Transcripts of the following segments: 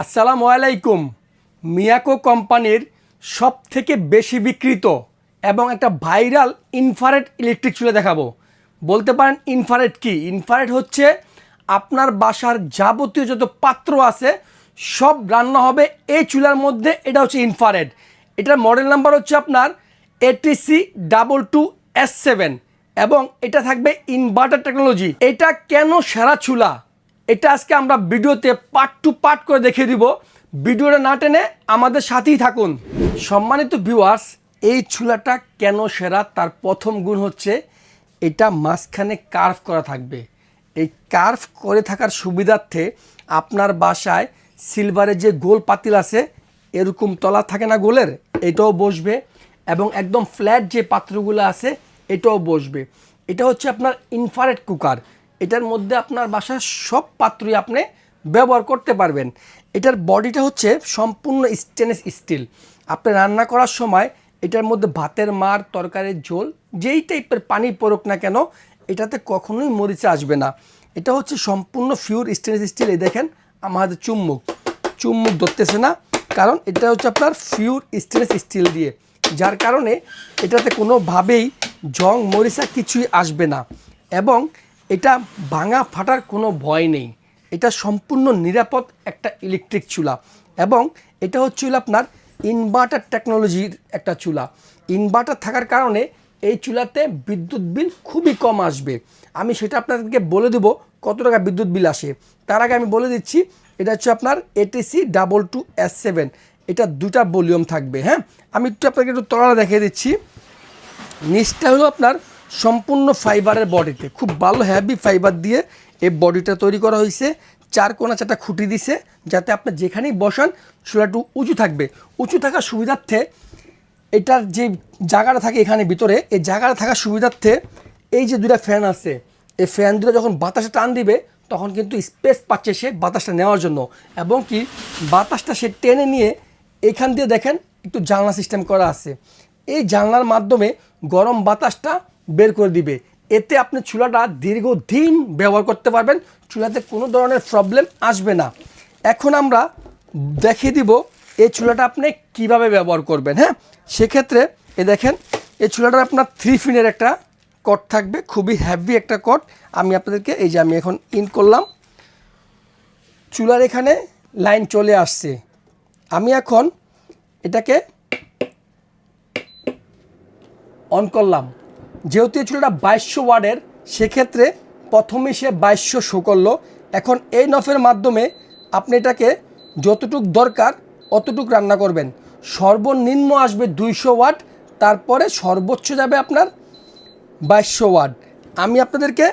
আসসালামু আলাইকুম। মিয়াকো কোম্পানির সব থেকে বেশি বিক্রিত এবং একটা ভাইরাল ইনফারেট ইলেকট্রিক চুলা দেখাবো। বলতে পারেন ইনফারেট কি? ইনফারেট হচ্ছে আপনার বাসার যাবতীয় যত পাত্র আছে, সব রান্না হবে এই চুলার মধ্যে, এটা হচ্ছে ইনফারেট এটার মডেল নাম্বার হচ্ছে আপনার ATC double two S seven এবং এটা থাকবে ইনভার্টার টেকনোলজি এটা কেন সেরা চুলা? এটা আজকে আমরা ভিডিওতে পার্ট টু পার্ট করে দেখিয়ে দিব। ভিডিওটা না টেনে আমাদের সাথেই থাকুন। সম্মানিত ভিউয়ার্স এই চুলাটা কেন সেরা? তার প্রথম গুণ হচ্ছে এটা মাঝখানে কার্ভ করা থাকবে। এই কার্ভ করে থাকার সুবিধার্থে আপনার বাসায় সিলভারের যে গোল পাতিল আছে, এরকম তলা থাকে না গোলের, এটাও বসবে এবং একদম ফ্ল্যাট যে পাত্রগুলো আছে, এটাও বসবে। এটা হচ্ছে আপনার ইনফারেট কুকার এটার মধ্যে আপনার বাসার সব পাত্রই আপনি ব্যবহার করতে পারবেন। এটার বডিটা হচ্ছে সম্পূর্ণ স্টেনলেস স্টিল আপনি রান্না করার সময় এটার মধ্যে ভাতের মার, তরকারির ঝোল, যেই টাইপের পানি পড়ুক না কেন, এটাতে কখনোই মরিচা আসবে না। এটা হচ্ছে সম্পূর্ণ ফিউর স্টেনলেস স্টিল এই দেখেন আমাদের চুম্মুক। চুম্মুক ধরতেছে না, কারণ এটা হচ্ছে আপনার ফিউর স্টেনলেস স্টিল দিয়ে। যার কারণে এটাতে কোনোভাবেই জং মরিচা কিছুই আসবে না। এবং এটা ভাঙা ফাটার কোনো ভয় নেই। এটা সম্পূর্ণ নিরাপদ একটা ইলেকট্রিক চুলা এবং এটা হচ্ছে হলো আপনার ইনভার্টার টেকনোলজির একটা চুলা। ইনভার্টার থাকার কারণে এই চুলাতে বিদ্যুৎ বিল খুবই কম আসবে। আমি সেটা আপনাদেরকে বলে দেব কত টাকা বিদ্যুৎ বিল আসে। তার আগে আমি বলে দিচ্ছি, এটা হচ্ছে আপনার ATC double two S seven এটা দুটা ভলিউম থাকবে হ্যাঁ? আমি একটু আপনাকে একটু তলা দেখিয়ে দিচ্ছি। নিচটা হলো আপনার সম্পূর্ণ ফাইবারের বডিতে। খুব ভালো হ্যাভি ফাইবার দিয়ে এই বডিটা তৈরি করা হয়েছে। চার কোনা চারটা খুঁটি দিছে, যাতে আপনি যেখানেই বসান চুলাটু উঁচু থাকবে। উঁচু থাকার সুবিধার্থে এটার যে জায়গাটা থাকে এখানে ভিতরে, এই জায়গাটা থাকার সুবিধার্থে এই যে দুটা ফ্যান আছে, এই ফ্যান দুটো যখন বাতাসে টান দিবে, তখন কিন্তু স্পেস পাচ্ছে সে বাতাসটা নেওয়ার জন্য। এবং কি, বাতাসটা সে টেনে নিয়ে এখান দিয়ে দেখেন একটু জানলা সিস্টেম করা আছে। এই জানলার মাধ্যমে গরম বাতাসটা বের করে দিবে। এতে আপনি চুলাটা দীর্ঘদিন ব্যবহার করতে পারবেন। চুলাতে কোনো ধরনের প্রবলেম আসবে না। এখন আমরা দেখিয়ে দিব এই চুলাটা আপনি কীভাবে ব্যবহার করবেন হ্যাঁ? সেক্ষেত্রে এ দেখেন, এই চুলাটার আপনার থ্রি ফিনের একটা কট থাকবে, খুবই হ্যাভি একটা কট আমি আপনাদেরকে এই যে আমি এখন ইন করলাম। চুলার এখানে লাইন চলে আসছে। আমি এখন এটাকে অন করলাম। যেহেতু এই চুলাটা বাইশশো ওয়ার্ডের সেক্ষেত্রে প্রথমে সে বাইশশো শো করল। এখন এই নফের মাধ্যমে আপনি এটাকে যতটুক দরকার অতটুক রান্না করবেন। সর্বনিম্ন আসবে দুইশো ওয়াট, তারপরে সর্বোচ্চ যাবে আপনার বাইশশো ওয়াট। আমি আপনাদেরকে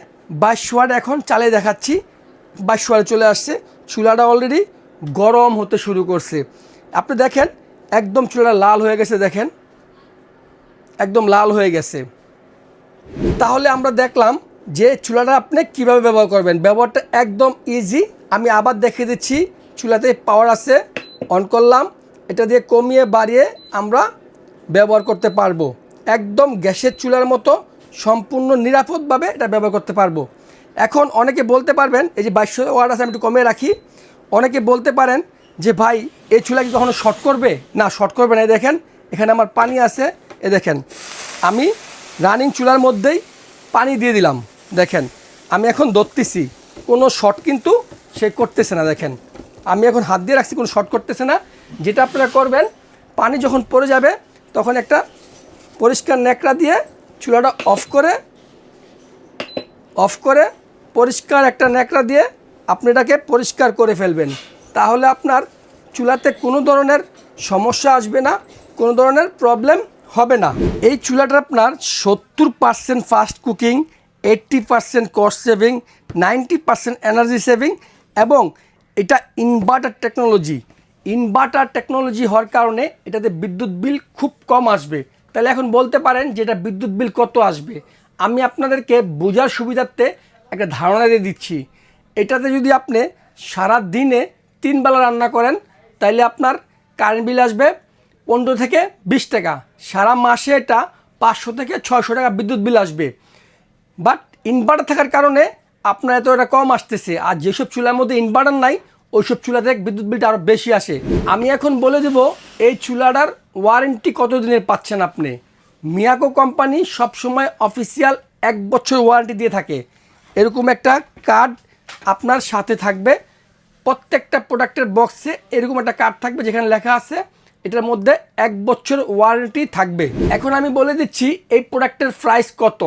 বাইশশো ওয়াট এখন চালিয়ে দেখাচ্ছি। বাইশশো ওয়াটে চলে আসছে। চুলাটা অলরেডি গরম হতে শুরু করছে। আপনি দেখেন, একদম চুলাটা লাল হয়ে গেছে, দেখেন। একদম লাল হয়ে গেছে। তাহলে আমরা দেখলাম যে চুলাটা আপনি কীভাবে ব্যবহার করবেন। ব্যবহারটা একদম ইজি আমি আবার দেখিয়ে দিচ্ছি, চুলাতে পাওয়ার আছে অন করলাম। এটা দিয়ে কমিয়ে বাড়িয়ে আমরা ব্যবহার করতে পারব। একদম গ্যাসের চুলার মতো, সম্পূর্ণ নিরাপদভাবে এটা ব্যবহার করতে পারব। এখন অনেকে বলতে পারবেন, এই যে বাইশশো ওয়াট আছে, আমি একটু কমিয়ে রাখি। অনেকে বলতে পারেন যে, ভাই, এই চুলা কি কখনো শর্ট করবে? না শর্ট করবে না দেখেন, এখানে আমার পানি আছে এ দেখেন। আমি রানিং চুলার মধ্যেই পানি দিয়ে দিলাম। দেখেন, আমি এখন ধরতেছি, কোনো শর্ট কিন্তু সে করতেছে না, দেখেন। আমি এখন হাত দিয়ে রাখছি, কোনো শর্ট করতেছে না। যেটা আপনারা করবেন, পানি যখন পড়ে যাবে, তখন একটা পরিষ্কার ন্যাকড়া দিয়ে চুলাটা অফ করে অফ করে পরিষ্কার একটা ন্যাকড়া দিয়ে আপনি এটাকে পরিষ্কার করে ফেলবেন। তাহলে আপনার চুলাতে কোনো ধরনের সমস্যা আসবে না, কোনো ধরনের প্রবলেম হবে না। এই চুলাটা আপনার সত্তর percent fast cooking eighty percent cost saving ninety percent energy saving এবং এটা ইনভার্টার টেকনোলজি ইনভার্টার টেকনোলজি হওয়ার কারণে এটাতে বিদ্যুৎ বিল খুব কম আসবে। তাহলে এখন বলতে পারেন যে এটা বিদ্যুৎ বিল কত আসবে। আমি আপনাদেরকে বোঝার সুবিধার্থে একটা ধারণা দিয়ে দিচ্ছি। এটাতে যদি আপনি সারা দিনে তিন বেলা রান্না করেন তাইলে আপনার কারেন্ট বিল আসবে পনেরো থেকে বিশ টাকা। সারা মাসে এটা পাঁচশো থেকে ছয়শো টাকা বিদ্যুৎ বিল আসবে। বাট ইনভার্টার থাকার কারণে আপনার এত এটা কম আসতেছে। আর যেসব চুলার মধ্যে ইনভার্টার নাই ওই ওইসব চুলাতে বিদ্যুৎ বিলটা আরও বেশি আসে। আমি এখন বলে দেব, এই চুলাটার ওয়ারেন্টি কত দিনের পাচ্ছেন আপনি? মিয়াকো কোম্পানি সবসময় অফিসিয়াল এক বছর ওয়ারেন্টি দিয়ে থাকে। এরকম একটা কার্ড আপনার সাথে থাকবে। প্রত্যেকটা প্রোডাক্টের বক্সে এরকম একটা কার্ড থাকবে যেখানে লেখা আছে এটার মধ্যে এক বছর ওয়ারেন্টি থাকবে। এখন আমি বলে দিচ্ছি, এই প্রোডাক্টের প্রাইস কত?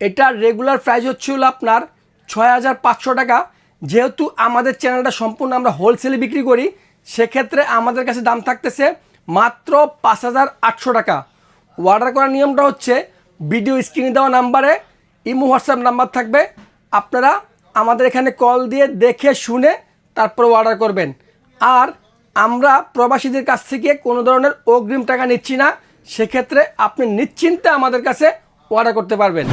এটার রেগুলার প্রাইস হচ্ছে হলো আপনার ছয় হাজার পাঁচশো টাকা। যেহেতু আমাদের চ্যানেলটা সম্পূর্ণ আমরা হোলসেলে বিক্রি করি, সেক্ষেত্রে আমাদের কাছে দাম থাকতেছে মাত্র পাঁচ হাজার আটশো টাকা। অর্ডার করার নিয়মটা হচ্ছে ভিডিও স্ক্রিনে দেওয়া নাম্বারে ইমো হোয়াটসঅ্যাপ নাম্বার থাকবে। আপনারা আমাদের এখানে কল দিয়ে দেখে শুনে তারপর অর্ডার করবেন। আর আমরা প্রবাসীদের কাছ থেকে কোনো ধরনের অগ্রিম টাকা নিচ্ছি না, সেক্ষেত্রে আপনি নিশ্চিন্তে আমাদের কাছে অর্ডার করতে পারবেন।